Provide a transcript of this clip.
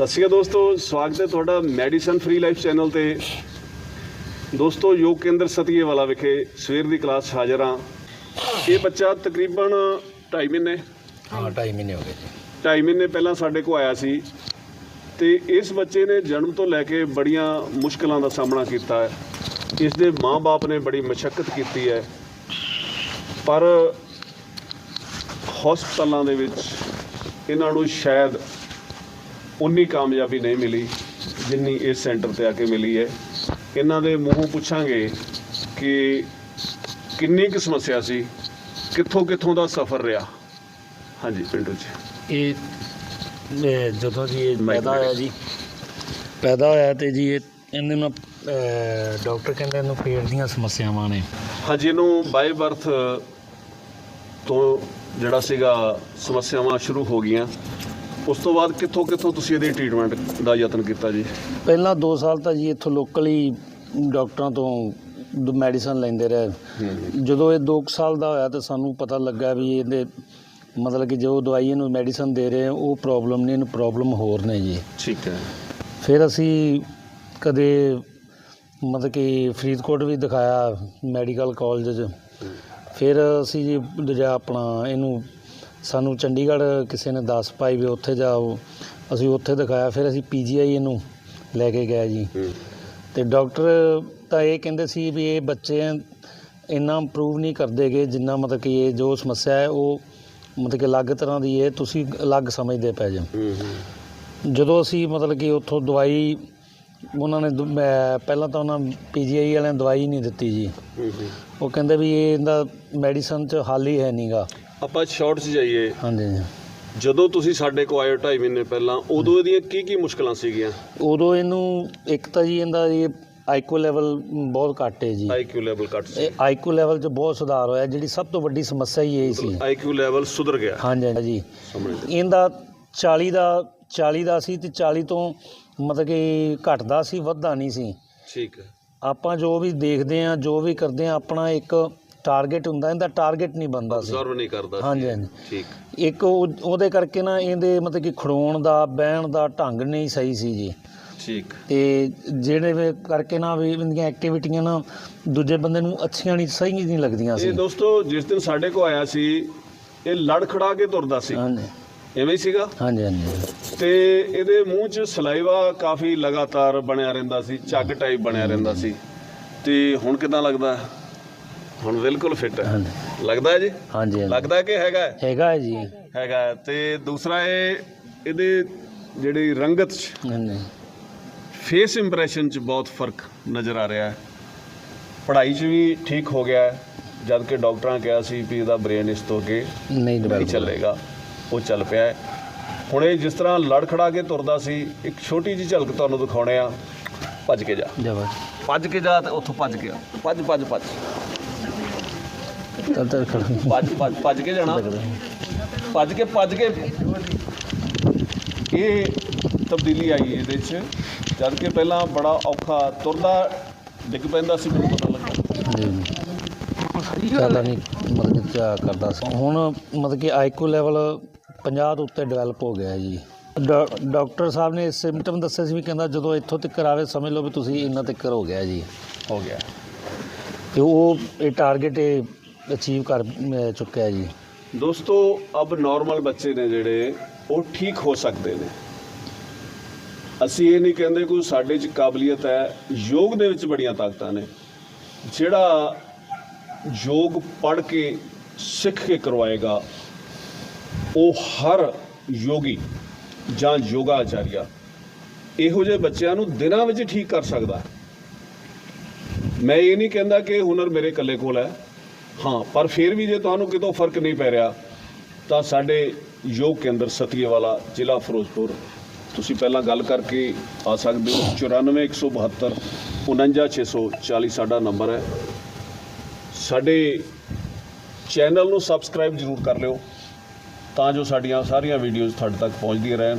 ਸਤਿ ਸ਼੍ਰੀ ਅਕਾਲ ਦੋਸਤੋ ਸਵਾਗਤ ਹੈ ਤੁਹਾਡਾ ਮੈਡੀਸਨ ਫ੍ਰੀ ਲਾਈਫ ਚੈਨਲ ਤੇ। ਦੋਸਤੋ ਯੋਗ ਕੇਂਦਰ ਸਤੀਏ ਵਾਲਾ ਵਿਖੇ ਸਵੇਰ ਦੀ ਕਲਾਸ ਹਾਜ਼ਰ ਹਾਂ। ਇਹ ਬੱਚਾ ਤਕਰੀਬਨ 2.5 ਮਹੀਨੇ ਹਾਂ ਢਾਈ ਮਹੀਨੇ ਹੋ ਗਏ ਜੀ। 2.5 ਮਹੀਨੇ ਪਹਿਲਾਂ ਸਾਡੇ ਕੋਲ ਆਇਆ ਸੀ। ਤੇ ਇਸ ਬੱਚੇ ਨੇ ਜਨਮ ਤੋਂ ਲੈ ਕੇ ਬੜੀਆਂ ਮੁਸ਼ਕਲਾਂ ਦਾ ਸਾਹਮਣਾ ਕੀਤਾ ਹੈ। ਇਸ ਦੇ ਮਾਪੇ ਨੇ ਬੜੀ ਮਸ਼ੱਕਤ ਕੀਤੀ ਹੈ। ਪਰ ਹਸਪਤਾਲਾਂ ਦੇ ਵਿੱਚ ਇਹਨਾਂ ਨੂੰ ਸ਼ਾਇਦ ਉਨੀ ਕਾਮਯਾਬੀ ਨਹੀਂ ਮਿਲੀ ਜਿੰਨੀ ਇਸ ਸੈਂਟਰ ਤੇ ਆ ਕੇ ਮਿਲੀ ਹੈ। ਇਹਨਾਂ ਦੇ ਮੂੰਹੋਂ ਪੁੱਛਾਂਗੇ ਕਿ ਕਿੰਨੀ ਕੁ ਸਮੱਸਿਆ ਸੀ ਕਿੱਥੋਂ ਕਿੱਥੋਂ ਦਾ ਸਫ਼ਰ ਰਿਹਾ? ਹਾਂਜੀ ਪਿੰਡੂ ਜੀ। ਇਹ ਜਦੋਂ ਜੀ ਇਹ ਪੈਦਾ ਹੋਇਆ ਜੀ ਪੈਦਾ ਹੋਇਆ ਤੇ ਜੀ ਇਹ ਇਹਦੇ ਨਾਲ ਅਹ, ਡਾਕਟਰ ਕਹਿੰਦੇ ਇਹਨੂੰ ਪੇਟ ਦੀਆਂ ਸਮੱਸਿਆਵਾਂ ਨੇ। ਹਾਂਜੀ ਇਹਨੂੰ ਬਾਈ ਬਰਥ ਤੋਂ ਜਿਹੜਾ ਸੀਗਾ ਸਮੱਸਿਆਵਾਂ ਸ਼ੁਰੂ ਹੋ ਗਈਆਂ। ਉਸ ਤੋਂ ਬਾਅਦ ਕਿੱਥੋਂ ਕਿੱਥੋਂ ਤੁਸੀਂ ਇਹਦੇ ਟ੍ਰੀਟਮੈਂਟ ਦਾ ਯਤਨ ਕੀਤਾ ਜੀ? ਪਹਿਲਾਂ 2 ਸਾਲ ਤਾਂ ਜੀ ਇੱਥੋਂ ਲੋਕਲੀ ਡਾਕਟਰਾਂ ਤੋਂ ਮੈਡੀਸਨ ਲੈਂਦੇ ਰਹੇ। ਜਦੋਂ ਇਹ 2 ਸਾਲ ਦਾ ਹੋਇਆ ਤਾਂ ਸਾਨੂੰ ਪਤਾ ਲੱਗਾ ਵੀ ਇਹਦੇ ਮਤਲਬ ਕਿ ਜੋ ਦਵਾਈ ਇਹਨੂੰ ਮੈਡੀਸਨ ਦੇ ਰਹੇ ਉਹ ਪ੍ਰੋਬਲਮ ਨਹੀਂ ਇਹਨੂੰ ਪ੍ਰੋਬਲਮ ਹੋਰ ਨੇ ਜੀ। ਠੀਕ ਹੈ। ਫਿਰ ਅਸੀਂ ਕਦੇ ਮਤਲਬ ਕਿ ਫਰੀਦਕੋਟ ਵੀ ਦਿਖਾਇਆ ਮੈਡੀਕਲ ਕਾਲਜ 'ਚ। ਫਿਰ ਅਸੀਂ ਜੀ ਦੂਜਾ ਆਪਣਾ ਇਹਨੂੰ ਸਾਨੂੰ ਚੰਡੀਗੜ੍ਹ ਕਿਸੇ ਨੇ ਦੱਸ ਪਾਈ ਵੀ ਉੱਥੇ ਜਾਓ। ਅਸੀਂ ਉੱਥੇ ਦਿਖਾਇਆ ਫਿਰ ਅਸੀਂ ਪੀਜੀਆਈ ਇਹਨੂੰ ਲੈ ਕੇ ਗਏ ਜੀ। ਤੇ ਡਾਕਟਰ ਤਾਂ ਇਹ ਕਹਿੰਦੇ ਸੀ ਵੀ ਇਹ ਬੱਚੇ ਇੰਨਾ ਇੰਪਰੂਵ ਨਹੀਂ ਕਰਦੇਗੇ ਜਿੰਨਾ ਮਤਲਬ ਕਿ ਇਹ ਜੋ ਸਮੱਸਿਆ ਹੈ ਉਹ ਮਤਲਬ ਕਿ ਅਲੱਗ ਤਰ੍ਹਾਂ ਦੀ ਹੈ ਤੁਸੀਂ ਅਲੱਗ ਸਮਝਦੇ ਪੈ ਜੇ ਜਦੋਂ ਅਸੀਂ ਮਤਲਬ ਕਿ ਉੱਥੋਂ ਦਵਾਈ ਉਹਨਾਂ ਨੇ ਪਹਿਲਾਂ ਤਾਂ ਉਹਨਾਂ ਪੀਜੀਆਈ ਵਾਲਿਆਂ ਦਵਾਈ ਨਹੀਂ ਦਿੱਤੀ ਜੀ। ਉਹ ਕਹਿੰਦੇ ਵੀ ਇਹ ਇਹਦਾ ਮੈਡੀਸਨ 'ਚ ਹੱਲ ਹੀ ਹੈ ਨਹੀਂਗਾ ਆਪਾਂ ਸ਼ਾਰਟ 'ਚ ਜਾਈਏ। ਹਾਂਜੀ। ਜਦੋਂ ਤੁਸੀਂ ਸਾਡੇ ਕੋਲ ਆਏ 2.5 ਮਹੀਨੇ ਪਹਿਲਾਂ ਉਦੋਂ ਇਹਦੀਆਂ ਕੀ ਕੀ ਮੁਸ਼ਕਲਾਂ ਸੀਗੀਆਂ? ਉਦੋਂ ਇਹਨੂੰ ਇੱਕ ਤਾਂ ਜੀ ਇਹਦਾ ਇਹ ਆਈਕੋ ਲੈਵਲ ਬਹੁਤ ਘੱਟ ਹੈ ਜੀ। ਆਈਕਿਊ ਲੈਵਲ ਘੱਟ ਸੀ। ਇਹ ਆਈਕੋ ਲੈਵਲ 'ਚ ਬਹੁਤ ਸੁਧਾਰ ਹੋਇਆ ਜਿਹੜੀ ਸਭ ਤੋਂ ਵੱਡੀ ਸਮੱਸਿਆ ਹੀ ਇਹ ਸੀ। ਆਈਕਿਊ ਲੈਵਲ ਸੁਧਰ ਗਿਆ। ਹਾਂਜੀ ਹਾਂਜੀ ਇਹਦਾ 40 ਦਾ 40 ਦਾ ਸੀ ਤੇ 40 ਤੋਂ ਮਤਲਬ ਕਿ ਘਟਦਾ ਸੀ ਵੱਧਦਾ ਨਹੀਂ ਸੀ। ਠੀਕ ਹੈ। ਆਪਾਂ ਜੋ ਵੀ ਦੇਖਦੇ ਆ ਜੋ ਵੀ ਕਰਦੇ ਆ ਆਪਣਾ ਇੱਕ ਟਾਰਗੇਟ ਹੁੰਦਾ ਇਹਦਾ ਟਾਰਗੇਟ ਨਹੀਂ ਬਣਦਾ ਸੀ। ਅਬਜ਼ਰਵ ਨਹੀਂ ਕਰਦਾ। ਹਾਂਜੀ ਹਾਂਜੀ। ਠੀਕ। ਇੱਕ ਉਹ- ਉਹਦੇ ਕਰਕੇ ਨਾ ਇਹਦੇ ਮਤਲਬ ਕਿ ਖੜੋਣ ਦਾ ਬਹਿਣ ਦਾ ਢੰਗ ਨਹੀਂ ਸਹੀ ਸੀ ਜੀ। ਠੀਕ। ਤੇ ਜਿਹੜੇ ਵੀ ਕਰਕੇ ਨਾ ਵੀ ਇਹਦੀਆਂ ਐਕਟੀਵਿਟੀਆਂ ਨਾ ਦੂਜੇ ਬੰਦੇ ਨੂੰ ਅੱਛੀਆਂ ਨਹੀਂ ਸਹੀ ਨਹੀਂ ਲੱਗਦੀਆਂ ਸੀ। ਇਹ ਦੋਸਤੋ ਜਿਸ ਦਿਨ ਸਾਡੇ ਕੋਲ ਆਇਆ ਸੀ ਇਹ ਲੜ ਖੜਾ ਕੇ ਤੁਰਦਾ ਸੀ। ਹਾਂਜੀ। ਐਵੇਂ ਹੀ ਸੀਗਾ? ਹਾਂਜੀ ਹਾਂਜੀ। ਤੇ ਇਹਦੇ ਮੂੰਹ 'ਚ ਸਲਾਈਵਾ ਕਾਫੀ ਲਗਾਤਾਰ ਬਣਿਆ ਰਹਿੰਦਾ ਸੀ ਝੱਗ ਟਾਈਪ ਬਣਿਆ ਰਹਿੰਦਾ ਸੀ। ਤੇ ਹੁਣ ਕਿਦਾਂ ਲੱਗਦਾ? ਹੈ? ਹੁਣ ਬਿਲਕੁਲ ਫਿੱਟ ਹੈ। ਹਾਂਜੀ। ਲੱਗਦਾ ਹੈ ਜੀ? ਹਾਂਜੀ ਹਾਂਜੀ। ਲੱਗਦਾ ਕਿ ਹੈਗਾ? ਹੈ? ਹੈਗਾ ਹੈ ਜੀ। ਹੈਗਾ ਹੈ। ਤੇ ਦੂਸਰਾ ਇਹ ਇਹਦੇ ਜਿਹੜੀ ਰੰਗਤ 'ਚ ਹਾਂਜੀ। ਫੇਸ ਇੰਪ੍ਰੈਸ਼ਨ 'ਚ ਬਹੁਤ ਫ਼ਰਕ ਨਜ਼ਰ ਆ ਰਿਹਾ ਹੈ। ਪੜ੍ਹਾਈ 'ਚ ਵੀ ਠੀਕ ਹੋ ਗਿਆ ਹੈ। ਜਦ ਕਿ ਡਾਕਟਰਾਂ ਕਿਹਾ ਸੀ ਵੀ ਇਹਦਾ ਬ੍ਰੇਨ ਇਸ ਤੋਂ ਅੱਗੇ ਨਹੀਂ ਨਹੀਂ ਚੱਲੇਗਾ। ਉਹ ਚੱਲ ਪਿਆ ਹੈ। ਹੁਣ ਇਹ ਜਿਸ ਤਰ੍ਹਾਂ ਲੜ ਖੜਾ ਕੇ ਤੁਰਦਾ ਸੀ ਇੱਕ ਛੋਟੀ ਜਿਹੀ ਝਲਕ ਤੁਹਾਨੂੰ ਦਿਖਾਉਣੇ ਆ। ਭੱਜ ਕੇ ਜਾ। ਜਵਾ। ਭੱਜ ਕੇ ਜਾ ਤੇ ਉੱਥੋਂ ਭੱਜ ਗਿਆ। ਭੱਜ ਭੱਜ ਭੱਜ। ਖੜ। ਭੱਜ ਭੱਜ ਭੱਜ ਕੇ ਜਾਣਾ। ਭੱਜ ਕੇ ਭੱਜ ਕੇ। ਇਹ ਤਬਦੀਲੀ ਆਈ ਇਹਦੇ 'ਚ ਜਦ ਕਿ ਪਹਿਲਾਂ ਬੜਾ ਔਖਾ ਤੁਰਦਾ ਡਿੱਗ ਪੈਂਦਾ ਸੀ ਮੈਨੂੰ ਪਤਾ ਲੱਗਾ। ਜ਼ਿਆਦਾ ਨਹੀਂ ਮਤਲਬ ਕਿ ਕਰਦਾ ਸੀ। ਹੁਣ ਮਤਲਬ ਕਿ ਆਈਕੂ ਲੈਵਲ 50 ਤੋਂ ਉੱਤੇ ਡਿਵੈਲਪ ਹੋ ਗਿਆ ਜੀ। ਡਾਕਟਰ ਸਾਹਿਬ ਨੇ ਸਿੰਪਟਮ ਦੱਸੇ ਸੀ ਵੀ ਕਹਿੰਦਾ ਜਦੋਂ ਇੱਥੋਂ ਤੱਕ ਆਵੇ ਸਮਝ ਲਓ ਵੀ ਤੁਸੀਂ ਇੰਨਾ ਤੱਕ ਹੋ ਗਿਆ ਜੀ। ਹੋ ਗਿਆ। ਤੇ ਉਹ ਇਹ ਟਾਰਗੇਟ ਇਹ ਅਚੀਵ ਕਰ ਅਹ, ਚੁੱਕਿਆ ਜੀ। ਦੋਸਤੋ ਅਬ ਨਾਰਮਲ ਬੱਚੇ ਨੇ ਜਿਹੜੇ ਉਹ ਠੀਕ ਹੋ ਸਕਦੇ ਨੇ। ਅਸੀਂ ਇਹ ਨਹੀਂ ਕਹਿੰਦੇ ਕੋਈ ਸਾਡੇ 'ਚ ਕਾਬਲੀਅਤ ਹੈ ਯੋਗ ਦੇ ਵਿੱਚ ਬੜੀਆਂ ਤਾਕਤਾਂ ਨੇ। ਜਿਹੜਾ ਯੋਗ ਪੜ੍ਹ ਕੇ ਸਿੱਖ ਕੇ ਕਰਵਾਏਗਾ ਉਹ ਹਰ ਯੋਗੀ ਜਾਂ ਯੋਗਾਚਾਰੀਆ ਇਹੋ ਜਿਹੇ ਬੱਚਿਆਂ ਨੂੰ ਦਿਨਾਂ ਵਿੱਚ ਠੀਕ ਕਰ ਸਕਦਾ। ਹੈ। ਮੈਂ ਇਹ ਨਹੀਂ ਕਹਿੰਦਾ ਕਿ ਇਹ ਹੁਨਰ ਮੇਰੇ ਇਕੱਲੇ ਕੋਲ ਹੈ। ਹਾਂ, ਪਰ ਫਿਰ ਵੀ ਜੇ ਤੁਹਾਨੂੰ ਕਿਤੋਂ ਫ਼ਰਕ ਨਹੀਂ ਪੈ ਰਿਹਾ, ਤਾਂ ਸਾਡੇ ਯੋਗ ਕੇਂਦਰ ਸਤੀਏ ਵਾਲਾ ਜ਼ਿਲ੍ਹਾ ਫਿਰੋਜ਼ਪੁਰ, ਤੁਸੀਂ ਪਹਿਲਾਂ ਗੱਲ ਕਰਕੇ ਆ ਸਕਦੇ ਹੋ। 94172 49640 ਸਾਡਾ ਨੰਬਰ ਹੈ। ਸਾਡੇ ਚੈਨਲ ਨੂੰ ਸਬਸਕ੍ਰਾਈਬ ਜ਼ਰੂਰ ਕਰ ਲਿਓ, ਤਾਂ ਜੋ ਸਾਡੀਆਂ ਸਾਰੀਆਂ ਵੀਡੀਓਜ਼ ਤੁਹਾਡੇ ਤੱਕ ਪਹੁੰਚਦੀਆਂ ਰਹਿਣ।